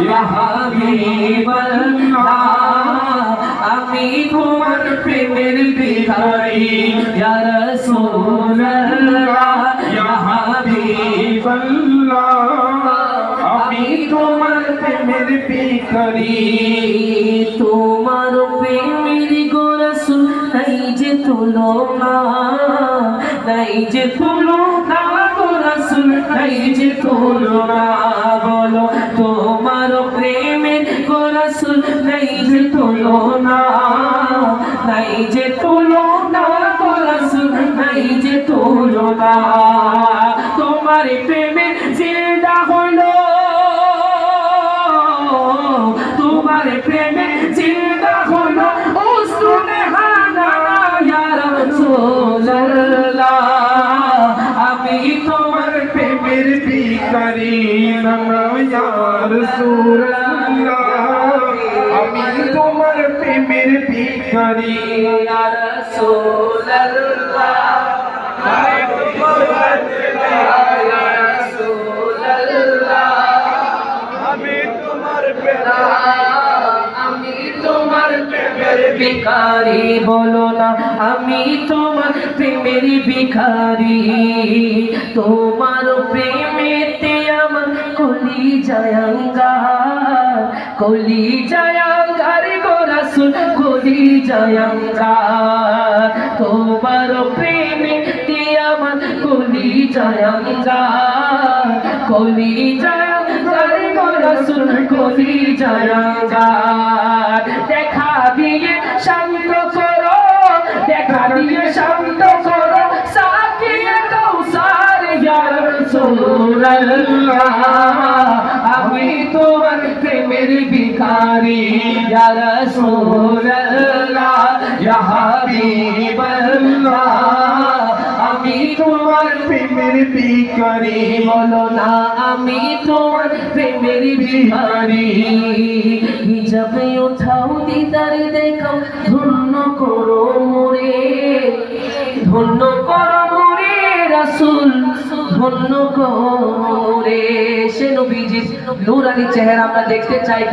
يا حبيب الله আমি তোমার প্রেমের ভিখারি ইয়া রাসূলুল্লাহ ইয়া হাবিব আমি তোমার প্রেমের পিকরি তোমার প্রেমের গোরসুল নাই যে তুলনা নাই যে তুলনা গোরসুল নাই যে তুলনা নাই যে তুলনা গোরসুল নাই যে তুলনা তোমার প্রেমে জিন্দা হলো। তোমার প্রেমে জিন্দা হলো। উসুনে হানা ইয়া রাসূলুল্লাহ আমি তোমার প্রেমের পিকরি নাম সুরল্লাহ আমি তোমার রাসূলুল্লাহ আমি তোমার প্রেমের ভিখারি, বলো না, আমি তোমার প্রেমের ভিখারি। তোমার প্রেমেতে আমার কলি জায়াঙ্গার কলি জায়াঙ্গার কলি জায়াঙ্গার তোমার প্রেমেতে আমার কলি জায়াঙ্গার কলি জায়াঙ্গার গো রাসূল কলি জায়াঙ্গার দেখা দিয়ে শান্ত করো, দেখা দিয়ে শান্ত করো, সাকিয়ে কৌসার ইয়া রাসূলুল্লাহ আমি তোমার প্রেমের ভিখারি ইয়া রাসূলুল্লাহ হাবিবাল্লাহ আমি তোমার প্রেমের পিকরি বলো না, আমি তোমার প্রেমের বিহারি উঠাও দিদার ধন্য করো মোরে, ধন্য করো মোরে রাসূল, ধন্য করো সে নূরানি চেহারা আমরা দেখতে চাই